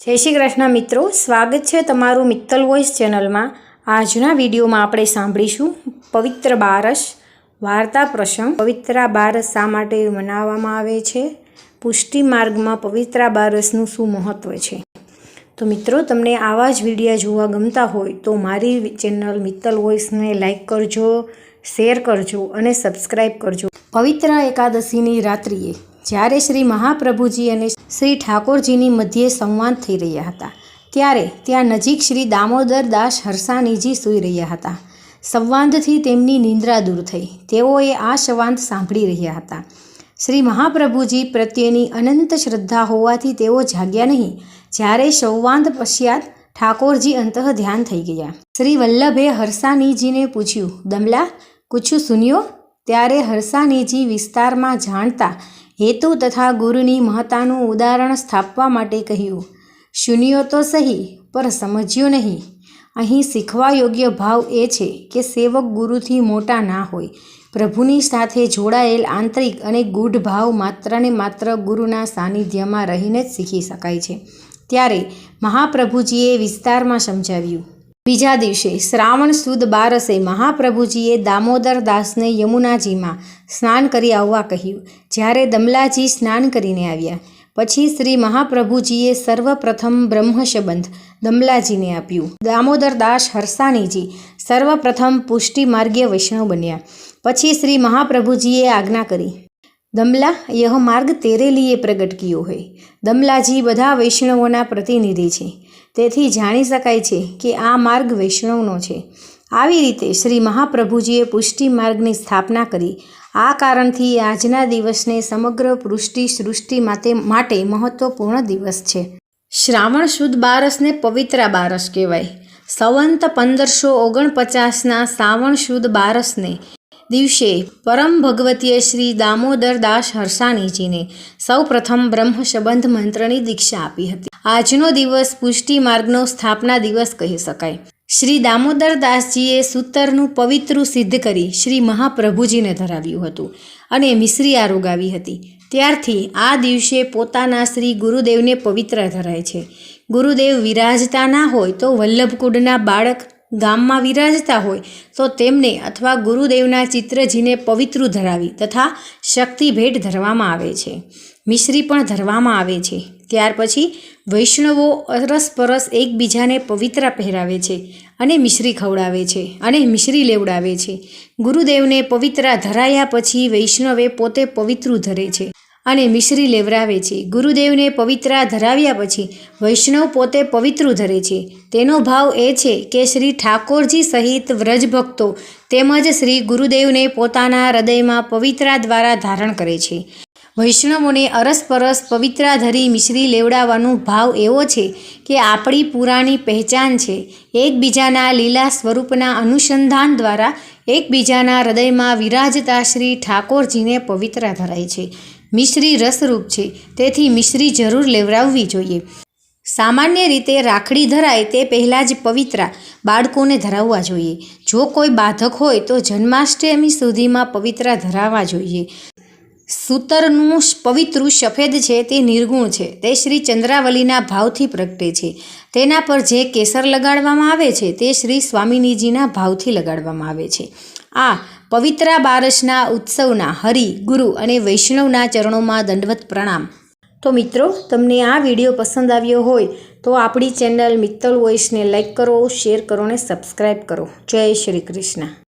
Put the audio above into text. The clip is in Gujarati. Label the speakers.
Speaker 1: જય શ્રી કૃષ્ણ મિત્રો, સ્વાગત છે તમારું મિત્તલ વોઇસ ચેનલમાં. આજના વિડીયોમાં આપણે સાંભળીશું પવિત્ર બારસ વાર્તા પ્રસંગ. પવિત્રા બારસ શા માટે મનાવવામાં આવે છે? પુષ્ટિ માર્ગમાં પવિત્રા બારસનું શું મહત્ત્વ છે? તો મિત્રો, તમને આવા જ વિડીયા જોવા ગમતા હોય તો મારી ચેનલ મિત્તલ વોઇસને લાઇક કરજો, શેર કરજો અને સબસ્ક્રાઈબ કરજો. પવિત્ર એકાદશીની રાત્રિએ જ્યારે શ્રી મહાપ્રભુજી અને શ્રી ઠાકોરજીની મધ્યે સંવાદ થઈ રહ્યા હતા, ત્યારે ત્યાં નજીક શ્રી દામોદર દાસ હરસાનીજી સૂઈ રહ્યા હતા. સંવાદથી તેમની નિંદ્રા દૂર થઈ. તેઓએ આ સંવાદ સાંભળી રહ્યા હતા. શ્રી મહાપ્રભુજી પ્રત્યેની અનંત શ્રદ્ધા હોવાથી તેઓ જાગ્યા નહીં. જ્યારે સંવાદ પશ્ચાત ઠાકોરજી અંતઃ ધ્યાન થઈ ગયા. શ્રી વલ્લભે હર્ષાનીજીને પૂછ્યું, દમલા, કુછું સુન્યો? ત્યારે હર્ષાનીજી વિસ્તારમાં જાણતા હેતુ તથા ગુરુની મહત્તાનું ઉદાહરણ સ્થાપવા માટે કહ્યું, શૂન્યો તો સહી, પર સમજ્યું નહીં. અહીં શીખવા યોગ્ય ભાવ એ છે કે સેવક ગુરુથી મોટા ના હોય. પ્રભુની સાથે જોડાયેલ આંતરિક અને ગૂઢ ભાવ માત્ર ને માત્ર ગુરુના સાનિધ્યમાં રહીને જ શીખી શકાય છે. ત્યારે મહાપ્રભુજીએ વિસ્તારમાં સમજાવ્યું બીજા દિવસે શ્રાવણ સુદ બારસે મહાપ્રભુજીએ દામોદર દાસને યમુનાજીમાં સ્નાન કરી આવવા કહ્યું. જ્યારે દમલાજી સ્નાન કરીને આવ્યા, પછી શ્રી મહાપ્રભુજીએ સર્વપ્રથમ બ્રહ્મશબંધ દમલાજીને આપ્યું. દામોદર દાસ હરસાણીજી સર્વપ્રથમ પુષ્ટિ માર્ગીય વૈષ્ણવ બન્યા. પછી શ્રી મહાપ્રભુજીએ આજ્ઞા કરી. દમલા, યહ માર્ગ તેરે લીએ પ્રગટ કિયો હોય દમલાજી બધા વૈષ્ણવોના પ્રતિનિધિ છે. તેથી જાણી શકાય છે કે આ માર્ગ વૈષ્ણવનો છે. આવી રીતે શ્રી મહાપ્રભુજીએ પુષ્ટિ માર્ગની સ્થાપના કરી. આ કારણથી આજના દિવસને સમગ્ર પુષ્ટિ સૃષ્ટિ માટે માટે મહત્વપૂર્ણ દિવસ છે. શ્રાવણ સુદ બારસને પવિત્રા બારસ કહેવાય. સંવંત પંદરસો ઓગણપચાસના શ્રાવણ સુદ બારસને દિવસે પરમ ભગવતીએ શ્રી દામોદર દાસ હરસાણીજીને સૌપ્રથમ બ્રહ્મશબંધ મંત્રની દીક્ષા આપી હતી. આજનો દિવસ પુષ્ટિ માર્ગનો સ્થાપના દિવસ કહી શકાય. શ્રી દામોદર દાસજીએ સૂતરનું પવિત્રું સિદ્ધ કરી શ્રી મહાપ્રભુજીને ધરાવ્યું હતું અને મિશ્રી આરોગાવી હતી. ત્યારથી આ દિવસે પોતાના શ્રી ગુરુદેવને પવિત્ર ધરાય છે. ગુરુદેવ વિરાજતા ના હોય તો વલ્લભકુંડના બાળક ગામમાં વિરાજતા હોય, તો તેમને અથવા ગુરુદેવના ચિત્રજીને પવિત્ર ધરાવી તથા શક્તિ ભેટ ધરવામાં આવે છે. મિશ્રી પણ ધરવામાં આવે છે. ત્યાર પછી વૈષ્ણવો અરસપરસ એકબીજાને પવિત્રા પહેરાવે છે અને મિશ્રી ખવડાવે છે અને મિશ્રી લેવડાવે છે. ગુરુદેવને પવિત્ર ધરાયા પછી વૈષ્ણવે પોતે પવિત્ર ધરે છે. અને મિશ્રી લેવરાવે છે. ગુરુદેવને પવિત્ર ધરાવ્યા પછી વૈષ્ણવ પોતે પવિત્ર ધરે છે. તેનો ભાવ એ છે કે શ્રી ઠાકોરજી સહિત વ્રજભક્તો તેમજ શ્રી ગુરુદેવને પોતાના હૃદયમાં પવિત્રા દ્વારા ધારણ કરે છે. વૈષ્ણવોને અરસપરસ પવિત્રા ધરી મિશ્રી લેવડાવવાનો ભાવ એવો છે કે આપણી પુરાણી પહેચાન છે. એકબીજાના લીલા સ્વરૂપના અનુસંધાન દ્વારા એકબીજાના હૃદયમાં વિરાજતા શ્રી ઠાકોરજીને પવિત્ર ધરાય છે. મિશ્રી રસરૂપ છે. તેથી મિશ્રી જરૂર લેવડાવવી જોઈએ. સામાન્ય રીતે રાખડી ધરાય તે પહેલાં જ પવિત્રા બાળકોને ધરાવવા જોઈએ. જો કોઈ બાધક હોય તો જન્માષ્ટમી સુધીમાં પવિત્રા ધરાવવા જોઈએ. સૂતરનું પવિત્રું સફેદ છે તે નિર્ગુણ છે. તે શ્રી ચંદ્રાવલીના ભાવથી પ્રગટે છે. તેના પર જે કેસર લગાડવામાં આવે છે, તે શ્રી સ્વામિનીજીના ભાવથી લગાડવામાં આવે છે. આ પવિત્રા બારસના ઉત્સવના હરિ, ગુરુ અને વૈષ્ણવના ચરણોમાં દંડવત પ્રણામ. તો મિત્રો, તમને આ વીડિયો પસંદ આવ્યો હોય, તો આપણી ચેનલ મિત્તલ વોઇસને લાઇક કરો, શેર કરો અને સબસ્ક્રાઈબ કરો. જય શ્રી કૃષ્ણ.